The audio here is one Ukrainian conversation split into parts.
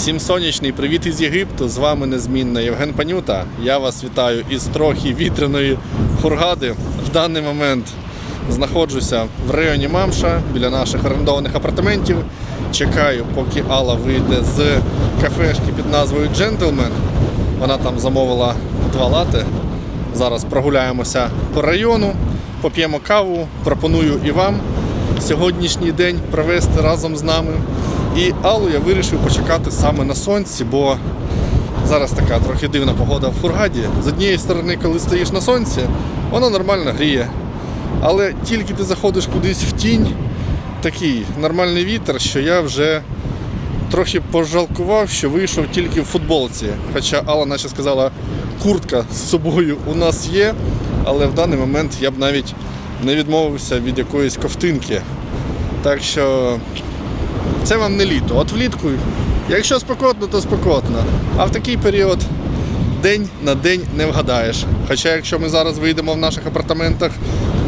Всім сонячний привіт із Єгипту. З вами незмінно Євген Панюта. Я вас вітаю із трохи вітряної хургади. В даний момент знаходжуся в районі Мамша біля наших орендованих апартаментів. Чекаю, поки Алла вийде з кафешки під назвою Джентльмен. Вона там замовила два лати. Зараз прогуляємося по району, поп'ємо каву. Пропоную і вам сьогоднішній день провести разом з нами. І Аллу я вирішив почекати саме на сонці, бо зараз така трохи дивна погода в Хургаді. З однієї сторони, коли стоїш на сонці, воно нормально гріє. Але тільки ти заходиш кудись в тінь, такий нормальний вітер, що я вже трохи пожалкував, що вийшов тільки в футболці. Хоча Алла наче сказала, куртка з собою у нас є, але в даний момент я б навіть не відмовився від якоїсь ковтинки. Так що це вам не літо. От влітку, якщо спекотно, то спекотно. А в такий період день на день не вгадаєш. Хоча якщо ми зараз вийдемо в наших апартаментах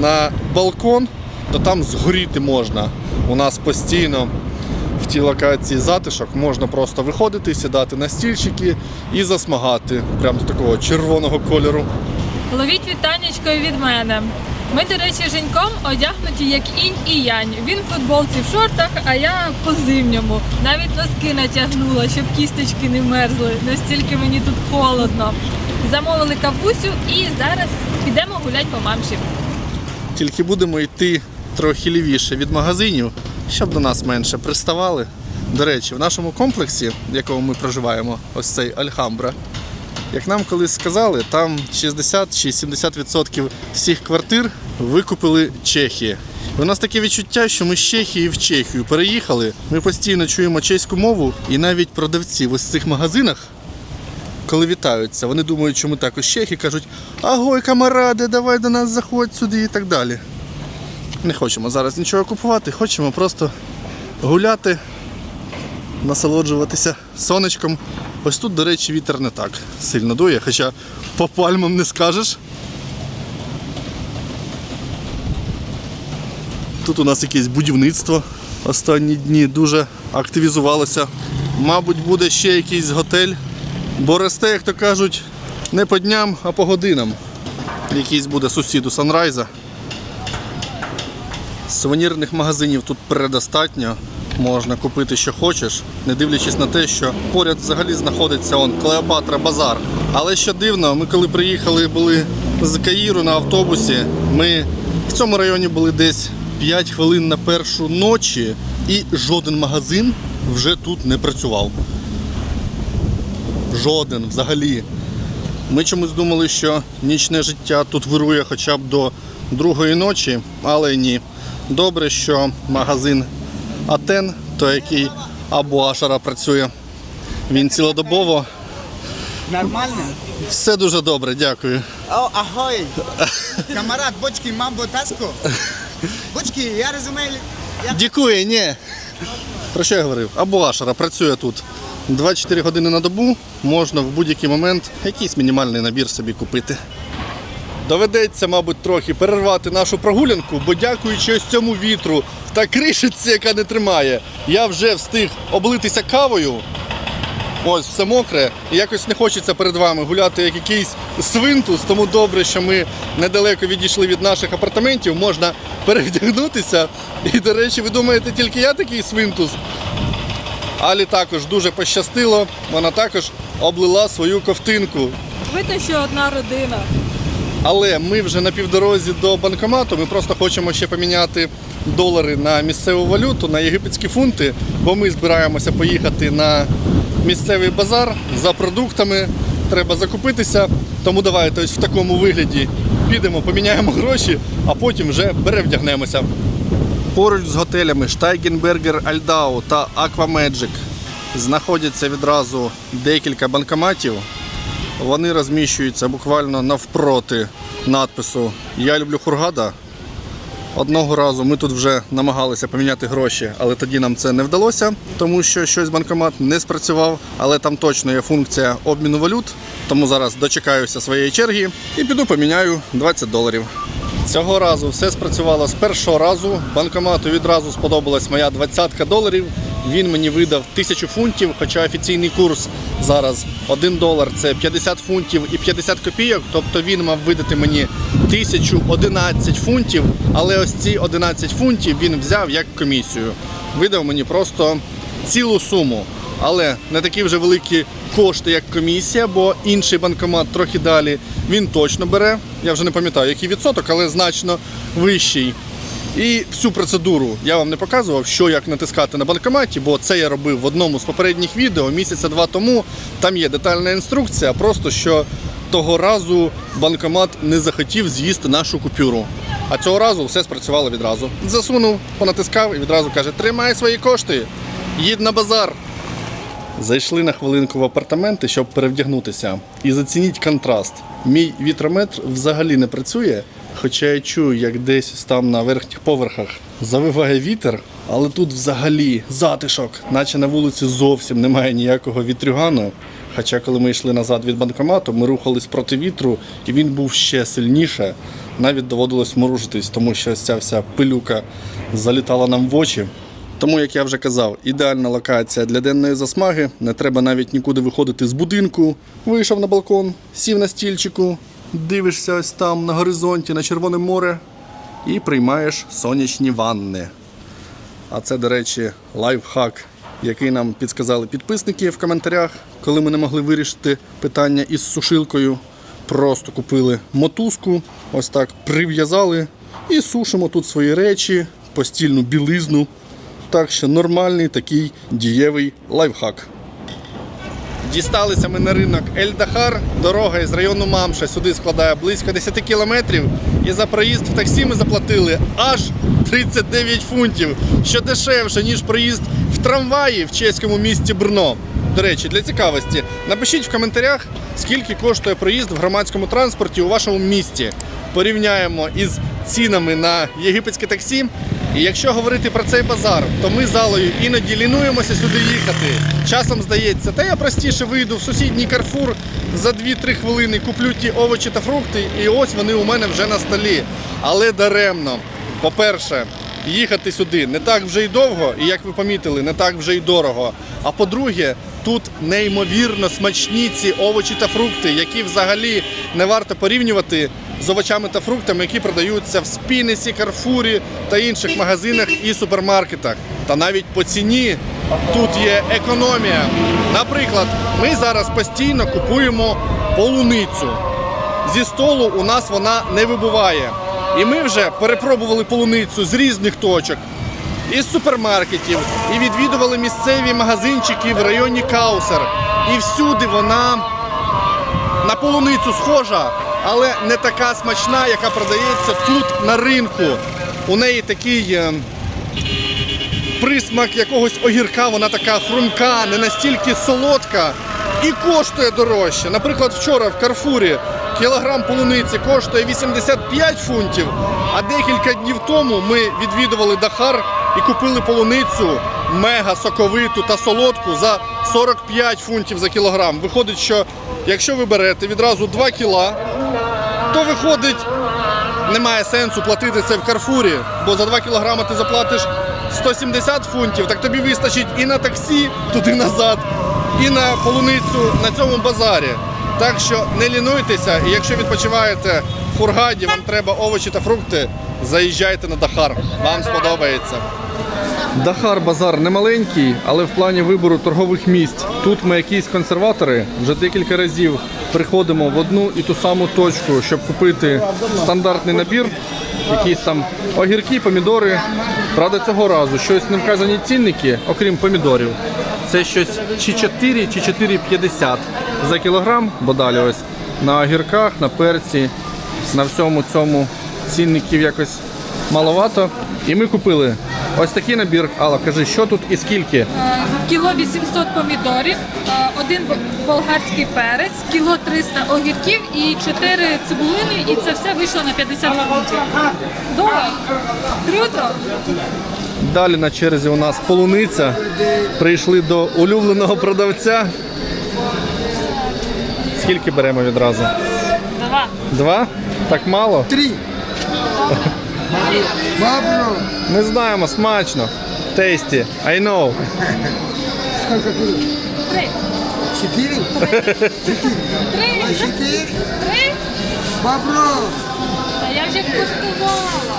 на балкон, то там згоріти можна. У нас постійно в тій локації затишок можна просто виходити, сідати на стільчики і засмагати прямо до такого червоного кольору. Ловіть вітанечко від мене. Ми, до речі, Женьком одягнуті як інь і янь. Він в футболці в шортах, а я по зимньому. Навіть носки натягнула, щоб кісточки не мерзли. Настільки мені тут холодно. Замовили кавусю і зараз підемо гулять по мамші. Тільки будемо йти трохи лівіше від магазинів, щоб до нас менше приставали. До речі, в нашому комплексі, в якому ми проживаємо, ось цей Альхамбра, як нам колись сказали, там 60 чи 70% всіх квартир викупили Чехії. І у нас таке відчуття, що ми з Чехії в Чехію переїхали. Ми постійно чуємо чеську мову, і навіть продавці в ось цих магазинах коли вітаються, вони думають, що ми також чехи, кажуть, агой, камаради, давай до нас заходь сюди і так далі. Не хочемо зараз нічого купувати, хочемо просто гуляти, насолоджуватися сонечком. Ось тут, до речі, вітер не так сильно дує, хоча по пальмам не скажеш. Тут у нас якесь будівництво останні дні дуже активізувалося. Мабуть, буде ще якийсь готель. Бо росте, як то кажуть, не по дням, а по годинам. Якийсь буде сусід у Санрайза. Сувенірних магазинів тут предостатньо. Можна купити, що хочеш, не дивлячись на те, що поряд взагалі знаходиться он Клеопатра Базар. Але що дивно, ми коли приїхали були з Каїру на автобусі, ми в цьому районі були десь 5 хвилин на першу ночі, і жоден магазин вже тут не працював. Жоден взагалі. Ми чомусь думали, що нічне життя тут вирує хоча б до другої ночі, але ні. Добре, що магазин Атен, той який або Ашара працює. Він цілодобово. Нормально? Все дуже добре, дякую. О, ahoj! Камарад, бочки, мамбо, таско? Бочки, я розумію, я... Дякую, ні. Про що я говорив? Або Ашара працює тут 24 години на добу, можна в будь-який момент якийсь мінімальний набір собі купити. Доведеться, мабуть, трохи перервати нашу прогулянку, бо дякуючи ось цьому вітру та кришиці, яка не тримає, я вже встиг облитися кавою. Ось все мокре, і якось не хочеться перед вами гуляти як якийсь свинтус, тому добре, що ми недалеко відійшли від наших апартаментів, можна перевдягнутися. І, до речі, ви думаєте, тільки я такий свинтус? Алі також дуже пощастило, вона також облила свою ковтинку. Видно, що одна родина. Але ми вже на півдорозі до банкомату. Ми просто хочемо ще поміняти долари на місцеву валюту, на єгипетські фунти, бо ми збираємося поїхати на місцевий базар за продуктами. Треба закупитися. Тому давайте ось в такому вигляді підемо, поміняємо гроші, а потім вже перевдягнемося. Поруч з готелями Штайгенбергер Альдау та Aquamagic знаходяться відразу декілька банкоматів. Вони розміщуються буквально навпроти надпису Я люблю Хургада. Одного разу ми тут вже намагалися поміняти гроші, але тоді нам це не вдалося, тому що щось банкомат не спрацював, але там точно є функція обміну валют. Тому зараз дочекаюся своєї черги і піду поміняю 20 доларів. Цього разу все спрацювало з першого разу. Банкомату відразу сподобалась моя 20 доларів, він мені видав тисячу фунтів, хоча офіційний курс зараз 1 долар це 50 фунтів і 50 копійок. Тобто він мав видати мені 1011 фунтів, але ось ці 11 фунтів він взяв як комісію. Видав мені просто цілу суму. Але не такі вже великі кошти, як комісія, бо інший банкомат трохи далі він точно бере. Я вже не пам'ятаю, який відсоток, але значно вищий. І всю процедуру я вам не показував, що як натискати на банкоматі, бо це я робив в одному з попередніх відео місяця два тому. Там є детальна інструкція, просто що того разу банкомат не захотів з'їсти нашу купюру. А цього разу все спрацювало відразу. Засунув, понатискав і відразу каже: тримай свої кошти, їдь на базар. Зайшли на хвилинку в апартаменти, щоб перевдягнутися. І зацініть контраст. Мій вітрометр взагалі не працює, хоча я чую, як десь там на верхніх поверхах завиває вітер, але тут взагалі затишок, наче на вулиці зовсім немає ніякого вітрюгану. Хоча, коли ми йшли назад від банкомату, ми рухались проти вітру, і він був ще сильніше. Навіть доводилось моружитись, тому що ось ця вся пилюка залітала нам в очі. Тому, як я вже казав, ідеальна локація для денної засмаги. Не треба навіть нікуди виходити з будинку. Вийшов на балкон, сів на стільчику, дивишся ось там на горизонті на Червоне море і приймаєш сонячні ванни. А це, до речі, лайфхак, який нам підсказали підписники в коментарях, коли ми не могли вирішити питання із сушилкою. Просто купили мотузку, ось так прив'язали і сушимо тут свої речі, постільну білизну. Так що нормальний такий дієвий лайфхак. Дісталися ми на ринок Ель-Дахар. Дорога із району Мамша сюди складає близько 10 кілометрів. І за проїзд в таксі ми заплатили аж 39 фунтів, що дешевше, ніж проїзд в трамваї в чеському місті Брно. До речі, для цікавості, напишіть в коментарях, скільки коштує проїзд в громадському транспорті у вашому місті. Порівняємо із цінами на єгипетське таксі. І якщо говорити про цей базар, то ми залою іноді лінуємося сюди їхати. Часом здається, та я простіше вийду в сусідній Карфур за 2-3 хвилини, куплю ті овочі та фрукти, і ось вони у мене вже на столі. Але даремно. По-перше, їхати сюди не так вже й довго, і як ви помітили, не так вже й дорого. А по-друге, тут неймовірно смачні ці овочі та фрукти, які взагалі не варто порівнювати з овочами та фруктами, які продаються в спінесі, Карфурі та інших магазинах і супермаркетах. Та навіть по ціні тут є економія. Наприклад, ми зараз постійно купуємо полуницю. Зі столу у нас вона не вибуває. І ми вже перепробували полуницю з різних точок, із супермаркетів, і відвідували місцеві магазинчики в районі Каусер. І всюди вона на полуницю схожа, але не така смачна, яка продається тут на ринку. У неї такий е, присмак якогось огірка, вона така хрумка, не настільки солодка і коштує дорожче. Наприклад, вчора в Карфурі кілограм полуниці коштує 85 фунтів, а декілька днів тому ми відвідували Дахар і купили полуницю мега соковиту та солодку за 45 фунтів за кілограм. Виходить, що якщо ви берете відразу 2 кіла, то виходить немає сенсу платити це в Карфурі, бо за 2 кілограми ти заплатиш 170 фунтів, так тобі вистачить і на таксі туди назад, і на полуницю на цьому базарі. Так що не лінуйтеся, і якщо відпочиваєте в Хургаді, вам треба овочі та фрукти, заїжджайте на Дахар. Вам сподобається. Дахар базар не маленький, але в плані вибору торгових місць. Тут ми якісь консерватори вже декілька разів приходимо в одну і ту саму точку, щоб купити стандартний набір, якісь там огірки, помідори. Правда, цього разу щось не вказані цінники, окрім помідорів. Це щось чи 4, чи 4,50 за кілограм, бо далі ось на огірках, на перці, на всьому цьому цінників якось маловато. І ми купили ось такий набір. Алла, кажи, що тут і скільки? Е, Кіло 800 помідорів, е, один болгарський перець, кіло 300 огірків і 4 цибулини, і це все вийшло на 50 фунтів. Добре? Круто! Далі на черзі у нас полуниця. Прийшли до улюбленого продавця. Скільки беремо відразу? Два. Два? Так мало? Три. Не знаємо, смачно. Tasty. I know. Сколько кило? Три. Четыре? Три. Четыре? Три. Вопрос. А я вже куштувала.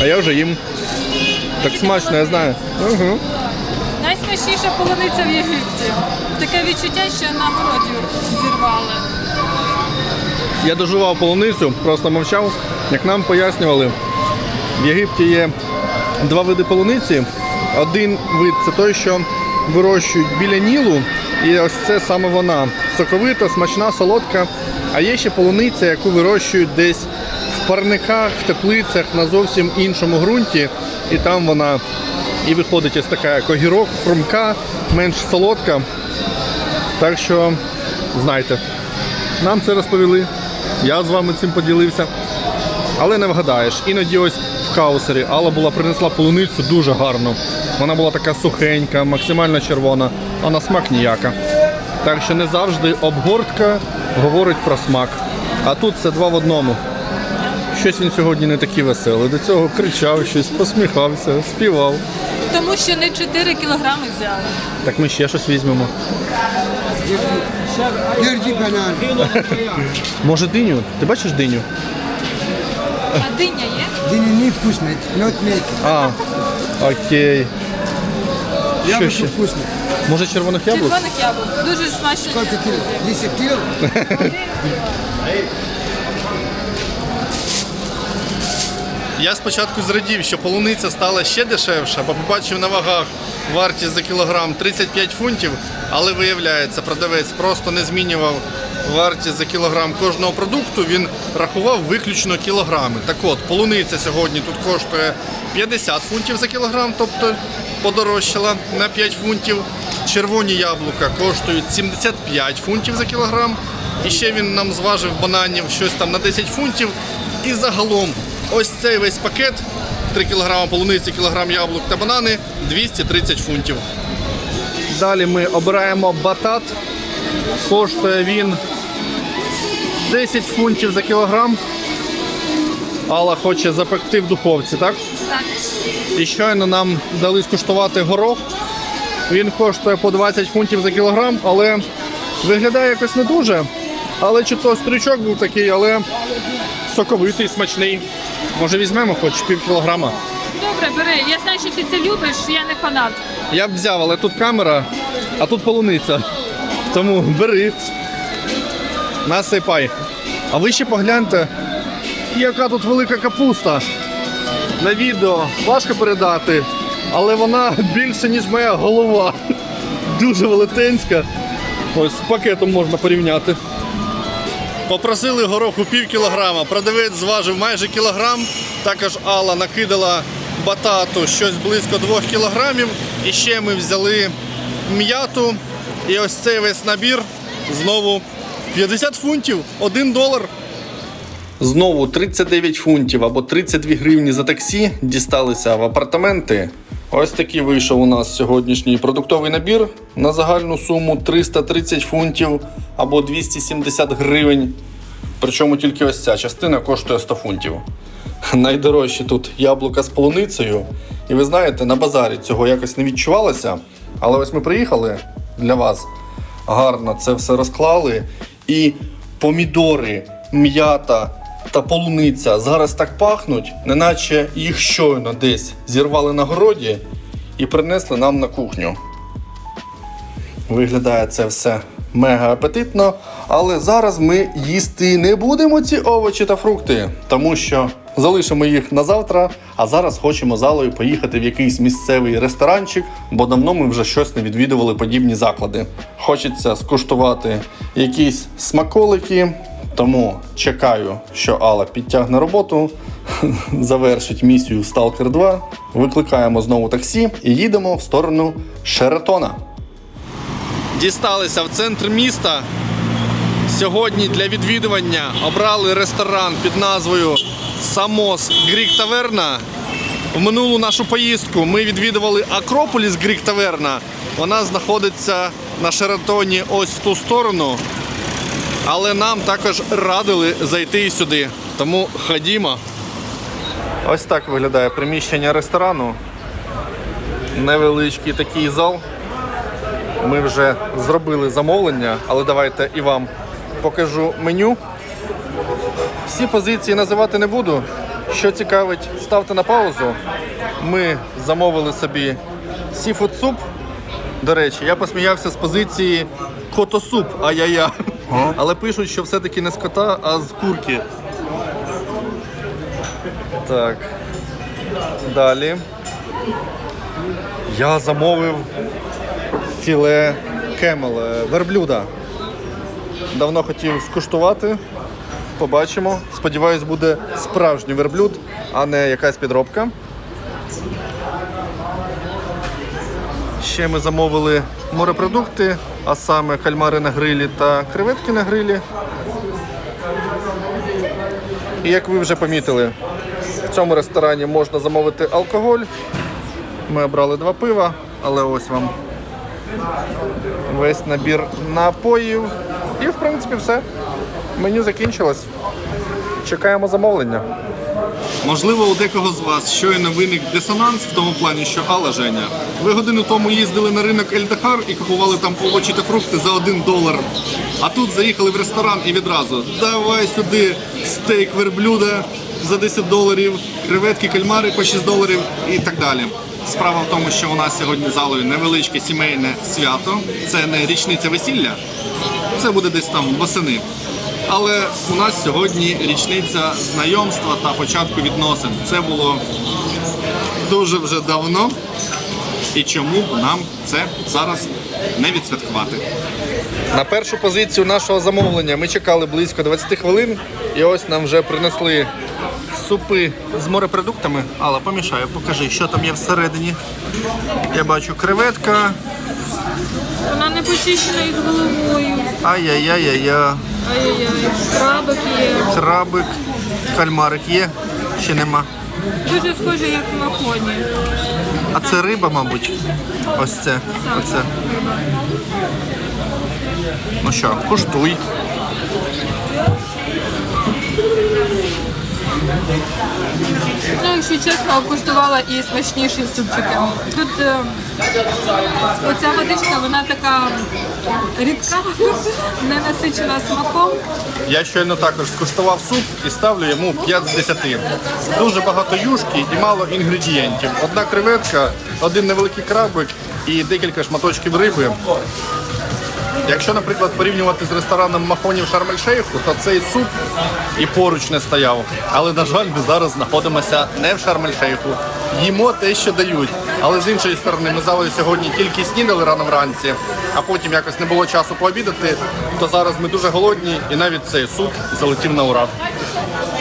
А я вже їм. Так смачно, я знаю. Угу. Найсмачніша полуниця в Єгипті. Таке відчуття, що на городі зірвали. Я доживав полуницю, просто мовчав. Як нам пояснювали, в Єгипті є два види полуниці. Один вид це той, що вирощують біля Нілу, і ось це саме вона. Соковита, смачна, солодка. А є ще полуниця, яку вирощують десь в парниках, в теплицях на зовсім іншому ґрунті. І там вона і виходить ось така як огірок, хрумка, менш солодка. Так що знайте. Нам це розповіли. Я з вами цим поділився. Але не вгадаєш. Іноді ось в каусері Алла була принесла полуницю дуже гарно. Вона була така сухенька, максимально червона, а на смак ніяка. Так що не завжди обгортка говорить про смак. А тут це два в одному. Щось він сьогодні не такий веселий. До цього кричав щось, посміхався, співав. Тому що не 4 кілограми взяли. Так ми ще щось візьмемо. Держи банан. Може диню? Ти бачиш диню? А диня є? Дыня не вкусный, not make. А, окей. Яблоко ще? вкусное. Може червоних яблук? Червоних яблук. Дуже смачно. Сколько кило? 10 кило? Я спочатку зрадів, що полуниця стала ще дешевша, бо побачив на вагах вартість за кілограм 35 фунтів, але виявляється, продавець просто не змінював вартість за кілограм кожного продукту, він рахував виключно кілограми. Так от, полуниця сьогодні тут коштує 50 фунтів за кілограм, тобто подорожчала на 5 фунтів. Червоні яблука коштують 75 фунтів за кілограм. І ще він нам зважив бананів щось там на 10 фунтів. І загалом ось цей весь пакет 3 кг полуниці, кілограм яблук та банани 230 фунтів. Далі ми обираємо батат. Коштує він 10 фунтів за кілограм. Алла хоче запекти в духовці, так? Так. І щойно нам дали скуштувати горох. Він коштує по 20 фунтів за кілограм, але виглядає якось не дуже. Але чи то стрючок був такий, але соковитий, смачний. Може візьмемо хоч пів кілограма. Добре, бери. Я знаю, що ти це любиш, я не фанат. Я б взяв, але тут камера, а тут полуниця. Тому бери. Насипай. А ви ще погляньте, яка тут велика капуста. На відео важко передати, але вона більше, ніж моя голова. Дуже велетенська. Ось з пакетом можна порівняти. Попросили гороху пів кілограма, продавець зважив майже кілограм. Також Алла накидала батату щось близько двох кілограмів. І ще ми взяли м'яту. І ось цей весь набір знову 50 фунтів, 1 долар. Знову 39 фунтів або 32 гривні за таксі дісталися в апартаменти. Ось такий вийшов у нас сьогоднішній продуктовий набір на загальну суму 330 фунтів або 270 гривень. Причому тільки ось ця частина коштує 100 фунтів. Найдорожчі тут яблука з полуницею. І ви знаєте, на базарі цього якось не відчувалося. Але ось ми приїхали для вас, гарно це все розклали. І помідори, м'ята та полуниця зараз так пахнуть, неначе їх щойно десь зірвали на городі і принесли нам на кухню. Виглядає це все мега апетитно, але зараз ми їсти не будемо ці овочі та фрукти, тому що залишимо їх на завтра. А зараз хочемо залою поїхати в якийсь місцевий ресторанчик, бо давно ми вже щось не відвідували подібні заклади. Хочеться скуштувати якісь смаколики, тому чекаю, що Алла підтягне роботу, завершить місію Stalker 2. Викликаємо знову таксі і їдемо в сторону Шератона. Дісталися в центр міста. Сьогодні для відвідування обрали ресторан під назвою Сamos Грік Таверна. В минулу нашу поїздку ми відвідували Акрополіс Грік Таверна. Вона знаходиться на Шератоні ось в ту сторону. Але нам також радили зайти і сюди. Тому ходімо. Ось так виглядає приміщення ресторану. Невеличкий такий зал. Ми вже зробили замовлення, але давайте і вам покажу меню. Всі позиції називати не буду. Що цікавить, ставте на паузу. Ми замовили собі сіфуд суп. До речі, я посміявся з позиції котосуп, ай-яй-я. Але пишуть, що все-таки не з кота, а з курки. Так. Далі. Я замовив філе кемел, е, верблюда. Давно хотів скуштувати. Побачимо. Сподіваюсь, буде справжній верблюд, а не якась підробка. Ще ми замовили морепродукти, а саме кальмари на грилі та креветки на грилі. І як ви вже помітили, в цьому ресторані можна замовити алкоголь. Ми обрали два пива, але ось вам весь набір напоїв. І в принципі все. Меню закінчилось. Чекаємо замовлення. Можливо, у декого з вас щойно виник дисонанс в тому плані, що Алла Женя. Ви годину тому їздили на ринок Ельдахар і купували там овочі та фрукти за 1 долар. А тут заїхали в ресторан і відразу давай сюди стейк верблюда за 10 доларів, креветки, кальмари по 6 доларів і так далі. Справа в тому, що у нас сьогодні залою невеличке сімейне свято. Це не річниця весілля, це буде десь там восени. Але у нас сьогодні річниця знайомства та початку відносин. Це було дуже вже давно. І чому б нам це зараз не відсвяткувати? На першу позицію нашого замовлення ми чекали близько 20 хвилин, і ось нам вже принесли супи з морепродуктами. Алла, помішаю, покажи, що там є всередині. Я бачу креветка. Вона не почищена із головою. Ай-яй-яй-яй-яй. Ай-яй-яй. Крабик є. Крабик, кальмарик є, чи нема. Дуже схоже, як в махоні. А це риба, мабуть. Ось це. Оце. Ну що, куштуй. Ну, якщо чесно, куштувала і смачніші супчики. Тут е, оця водичка, вона така рідка, не насичена смаком. Я щойно також скуштував суп і ставлю йому 5 з 10. Дуже багато юшки і мало інгредієнтів. Одна креветка, один невеликий крабик і декілька шматочків риби. Якщо, наприклад, порівнювати з рестораном Махоні в Шарм-ель-Шейху, то цей суп і поруч не стояв. Але, на жаль, ми зараз знаходимося не в Шарм-ель-Шейху. Їмо те, що дають. Але з іншої сторони, ми залою сьогодні тільки снідали рано вранці, а потім якось не було часу пообідати, то зараз ми дуже голодні і навіть цей суп залетів на ура.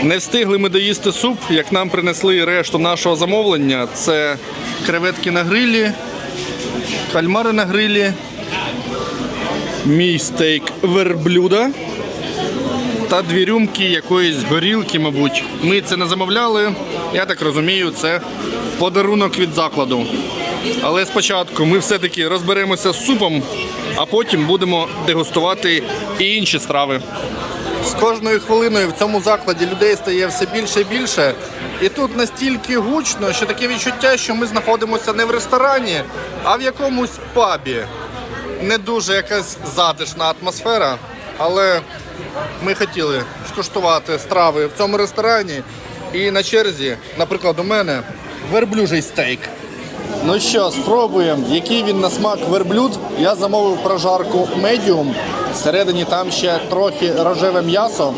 Не встигли ми доїсти суп, як нам принесли решту нашого замовлення. Це креветки на грилі, кальмари на грилі, мій стейк верблюда та дві рюмки якоїсь горілки, мабуть. Ми це не замовляли. Я так розумію, це подарунок від закладу. Але спочатку ми все-таки розберемося з супом, а потім будемо дегустувати і інші страви. З кожною хвилиною в цьому закладі людей стає все більше і більше. І тут настільки гучно, що таке відчуття, що ми знаходимося не в ресторані, а в якомусь пабі не дуже якась затишна атмосфера, але ми хотіли скуштувати страви в цьому ресторані. І на черзі, наприклад, у мене верблюжий стейк. Ну що, спробуємо, який він на смак верблюд. Я замовив прожарку медіум. Всередині там ще трохи рожеве м'ясо.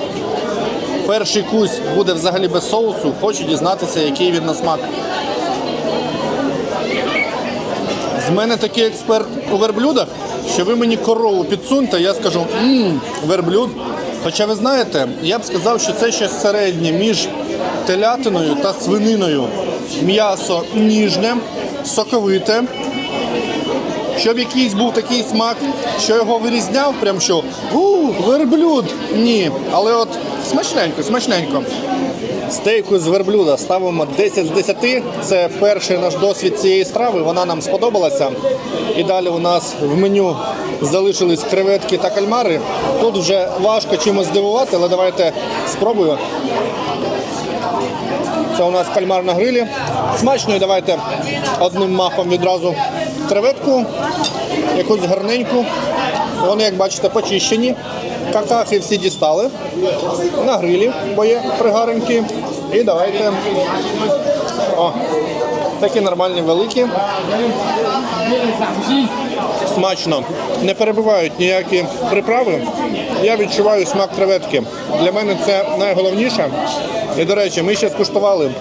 Перший кусь буде взагалі без соусу. Хочу дізнатися, який він на смак. З мене такий експерт у верблюдах, що ви мені корову підсуньте, я скажу мм, верблюд. Хоча ви знаєте, я б сказав, що це щось середнє між телятиною та свининою. М'ясо ніжне, соковите. Щоб якийсь був такий смак, що його вирізняв, прям що у, верблюд. Ні. Але от смачненько, смачненько. Стейку з верблюда ставимо 10 з 10. Це перший наш досвід цієї страви. Вона нам сподобалася. І далі у нас в меню залишились креветки та кальмари. Тут вже важко чимось здивувати, але давайте спробую. Це у нас кальмар на грилі. Смачно і давайте одним махом відразу креветку, якусь гарненьку. Вони, як бачите, почищені. Какахи всі дістали. На грилі, бо є пригаренькі. І давайте. О, такі нормальні великі. Смачно. Не перебивають ніякі приправи. Я відчуваю смак креветки. Для мене це найголовніше. І, до речі, ми ще скуштували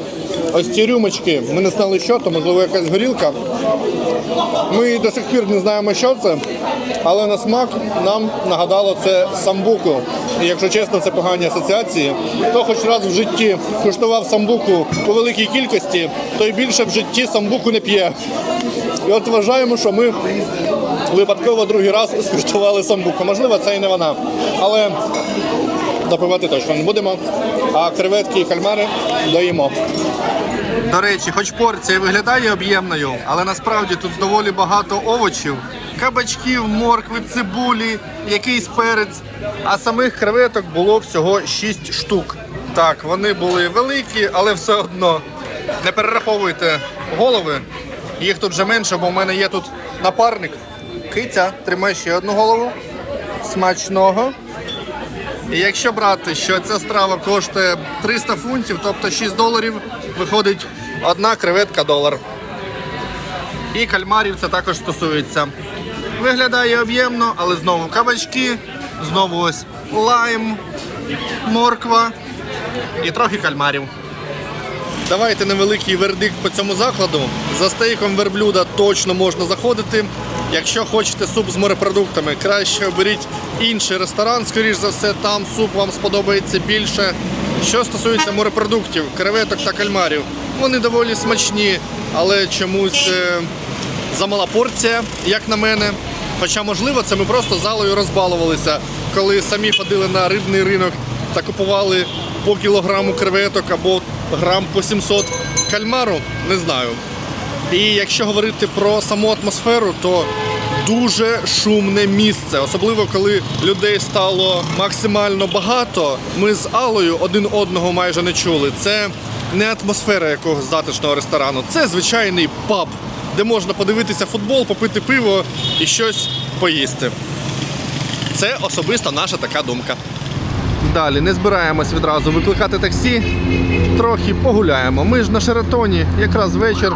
ось ці рюмочки. Ми не знали, що то, можливо, якась горілка. Ми до сих пір не знаємо, що це, але на смак нам нагадало це самбуку. І якщо чесно, це погані асоціації. Хто хоч раз в житті куштував самбуку у великій кількості, той більше в житті самбуку не п'є. І от вважаємо, що ми випадково другий раз скуштували самбуку. Можливо, це і не вона. Але допивати точно не будемо. А креветки і кальмари доїмо. До речі, хоч порція виглядає об'ємною, але насправді тут доволі багато овочів, кабачків, моркви, цибулі, якийсь перець. А самих креветок було всього 6 штук. Так, вони були великі, але все одно. Не перераховуйте голови. Їх тут вже менше, бо в мене є тут напарник. Киця, тримай ще одну голову. Смачного. І якщо брати, що ця страва коштує 300 фунтів, тобто 6 доларів, виходить одна креветка долар. І кальмарів це також стосується. Виглядає об'ємно, але знову кабачки, знову ось лайм, морква і трохи кальмарів. Давайте невеликий вердикт по цьому закладу. За стейком верблюда точно можна заходити. Якщо хочете суп з морепродуктами, краще оберіть інший ресторан. Скоріш за все, там суп вам сподобається більше. Що стосується морепродуктів, креветок та кальмарів, вони доволі смачні, але чомусь е, замала порція, як на мене. Хоча, можливо, це ми просто залою розбалувалися, коли самі ходили на рибний ринок та купували по кілограму креветок або грам по 700 кальмару, не знаю. І якщо говорити про саму атмосферу, то дуже шумне місце, особливо коли людей стало максимально багато. Ми з Алою один одного майже не чули. Це не атмосфера якогось затишного ресторану, це звичайний паб, де можна подивитися футбол, попити пиво і щось поїсти. Це особисто наша така думка. Далі не збираємось відразу викликати таксі, трохи погуляємо. Ми ж на Шератоні, якраз вечір.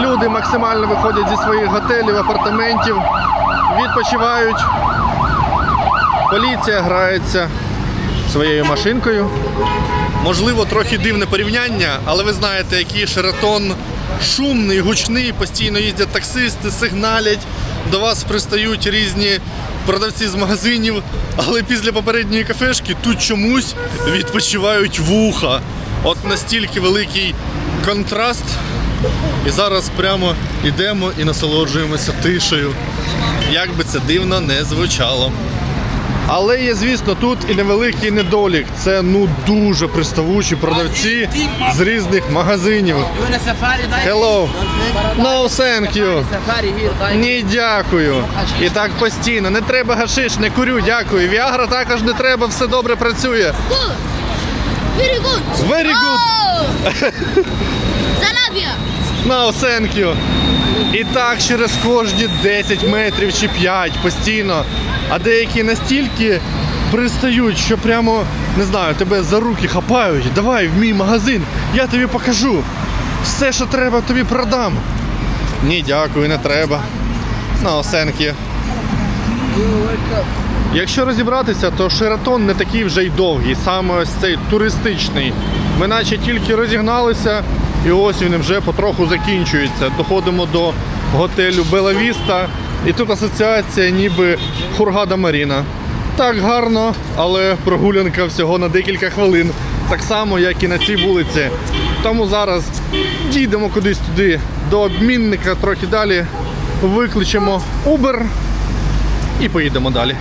Люди максимально виходять зі своїх готелів, апартаментів, відпочивають. Поліція грається своєю машинкою. Можливо, трохи дивне порівняння, але ви знаєте, який Шератон шумний, гучний, постійно їздять таксисти, сигналять, до вас пристають різні продавці з магазинів, але після попередньої кафешки тут чомусь відпочивають вуха. От настільки великий контраст. І зараз прямо йдемо і насолоджуємося тишею. Як би це дивно не звучало. Але є, звісно, тут і невеликий недолік. Це ну дуже приставучі продавці з різних магазинів. Hello. No, thank you. Ні, дякую. І так постійно. Не треба гашиш, не курю, дякую. Віагра також не треба, все добре працює. Very good. Very good. Oh. Thank you. І так через кожні 10 метрів чи 5 постійно. А деякі настільки пристають, що прямо не знаю, тебе за руки хапають. Давай в мій магазин, я тобі покажу. Все, що треба, тобі продам. Ні, дякую, не треба. Thank you. Якщо розібратися, то Шератон не такий вже й довгий, саме ось цей туристичний. Ми наче тільки розігналися, і ось він вже потроху закінчується. Доходимо до готелю Белавіста, і тут асоціація ніби Хургада Маріна. Так гарно, але прогулянка всього на декілька хвилин, так само, як і на цій вулиці. Тому зараз дійдемо кудись туди, до обмінника, трохи далі, викличемо Uber і поїдемо далі.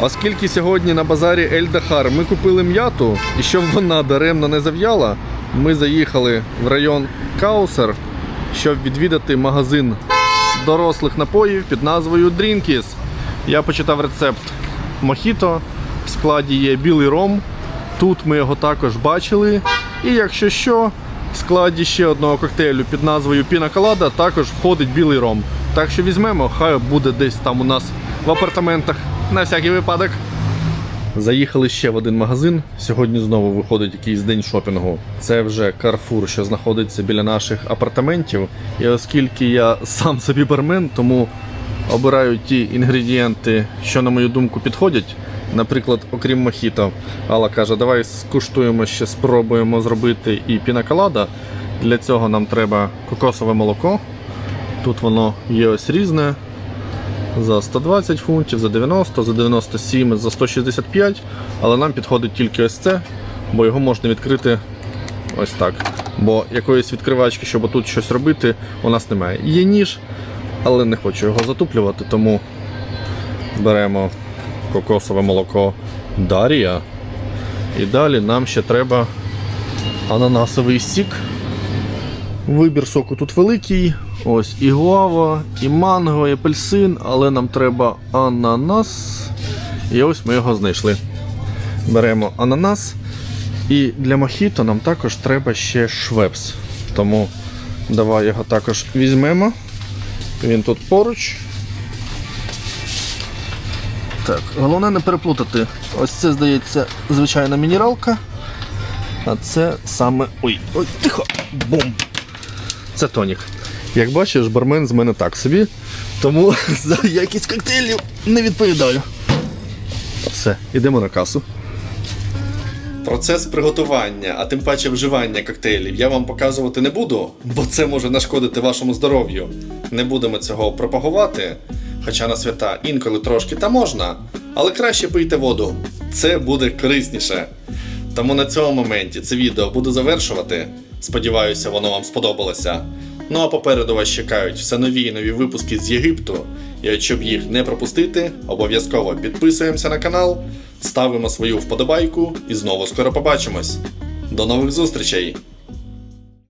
Оскільки сьогодні на базарі Ель-Дахар ми купили м'яту, і щоб вона даремно не зав'яла, ми заїхали в район Каусер, щоб відвідати магазин дорослих напоїв під назвою Дрінкіс. Я почитав рецепт мохіто. В складі є білий ром. Тут ми його також бачили. І якщо що, в складі ще одного коктейлю під назвою Піна Колада також входить білий ром. Так що візьмемо, хай буде десь там у нас в апартаментах на всякий випадок. Заїхали ще в один магазин. Сьогодні знову виходить якийсь день шопінгу. Це вже Carrefour, що знаходиться біля наших апартаментів. І оскільки я сам собі бармен, тому обираю ті інгредієнти, що на мою думку підходять. Наприклад, окрім мохіто, Алла каже, давай скуштуємо ще, спробуємо зробити і пінаколада. Для цього нам треба кокосове молоко. Тут воно є ось різне. За 120 фунтів, за 90, за 97, за 165, але нам підходить тільки ось це, бо його можна відкрити ось так. Бо якоїсь відкривачки, щоб тут щось робити, у нас немає. Є ніж, але не хочу його затуплювати, тому беремо кокосове молоко Дарія. І далі нам ще треба ананасовий сік. Вибір соку тут великий. Ось і гуава, і манго, і апельсин, але нам треба ананас. І ось ми його знайшли. Беремо ананас. І для мохіто нам також треба ще швепс. Тому давай його також візьмемо. Він тут поруч. Так, головне не переплутати. Ось це, здається, звичайна мінералка. А це саме. Ой, ой, тихо! Бум! Це тонік. Як бачиш, бармен з мене так собі, тому за якість коктейлів не відповідаю. Все, йдемо на касу. Процес приготування, а тим паче вживання коктейлів я вам показувати не буду, бо це може нашкодити вашому здоров'ю. Не будемо цього пропагувати, хоча на свята інколи трошки та можна, але краще пийте воду. Це буде корисніше. Тому на цьому моменті це відео буду завершувати. Сподіваюся, воно вам сподобалося. Ну а попереду вас чекають все нові і нові випуски з Єгипту. І щоб їх не пропустити, обов'язково підписуємося на канал, ставимо свою вподобайку і знову скоро побачимось. До нових зустрічей!